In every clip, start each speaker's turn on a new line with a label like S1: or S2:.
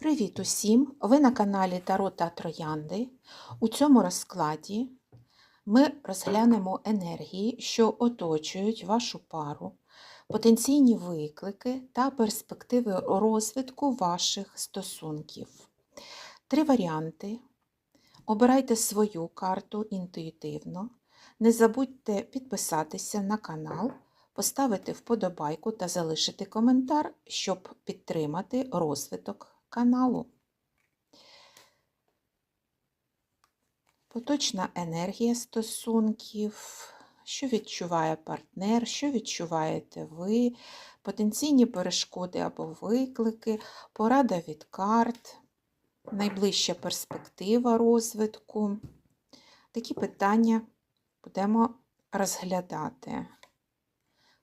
S1: Привіт усім! Ви на каналі Таро та Троянди. У цьому розкладі ми розглянемо енергії, що оточують вашу пару, потенційні виклики та перспективи розвитку ваших стосунків. Три варіанти. Обирайте свою карту інтуїтивно. Не забудьте підписатися на канал, поставити вподобайку та залишити коментар, щоб підтримати розвиток каналу. Поточна енергія стосунків, що відчуває партнер, що відчуваєте ви, потенційні перешкоди або виклики, порада від карт, найближча перспектива розвитку. Такі питання будемо розглядати.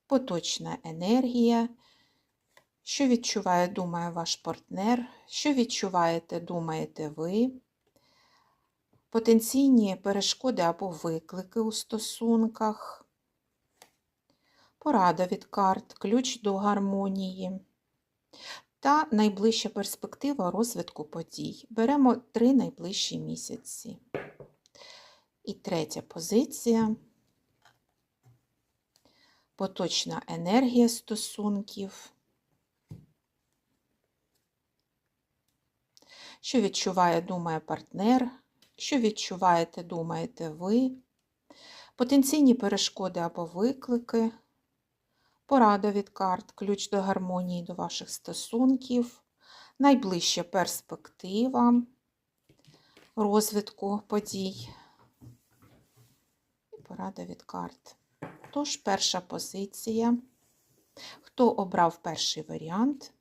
S1: Поточна енергія. Що відчуває, думає ваш партнер, що відчуваєте, думаєте ви, потенційні перешкоди або виклики у стосунках, порада від карт, ключ до гармонії та найближча перспектива розвитку подій. Беремо три найближчі місяці. І третя позиція. Поточна енергія стосунків. Що відчуває, думає партнер, що відчуваєте, думаєте ви, потенційні перешкоди або виклики, порада від карт, ключ до гармонії до ваших стосунків, найближча перспектива розвитку подій і порада від карт. Тож, перша позиція. Хто обрав перший варіант?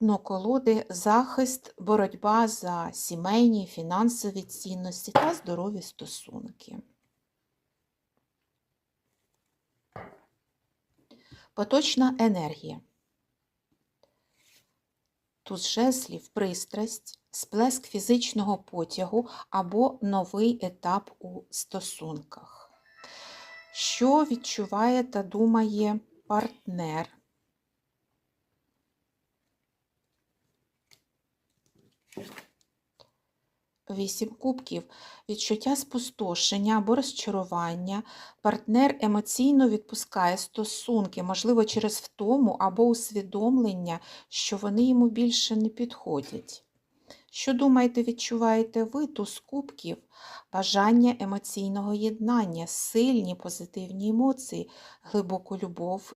S1: Дно колоди захист, боротьба за сімейні, фінансові цінності та здорові стосунки. Поточна енергія. Тут жезлів, пристрасть, сплеск фізичного потягу або новий етап у стосунках. Що відчуває та думає партнер? Вісім кубків, відчуття спустошення або розчарування. Партнер емоційно відпускає стосунки, можливо, через втому або усвідомлення, що вони йому більше не підходять. Що думаєте, відчуваєте ви туз кубків? Бажання емоційного єднання, сильні позитивні емоції, глибоку любов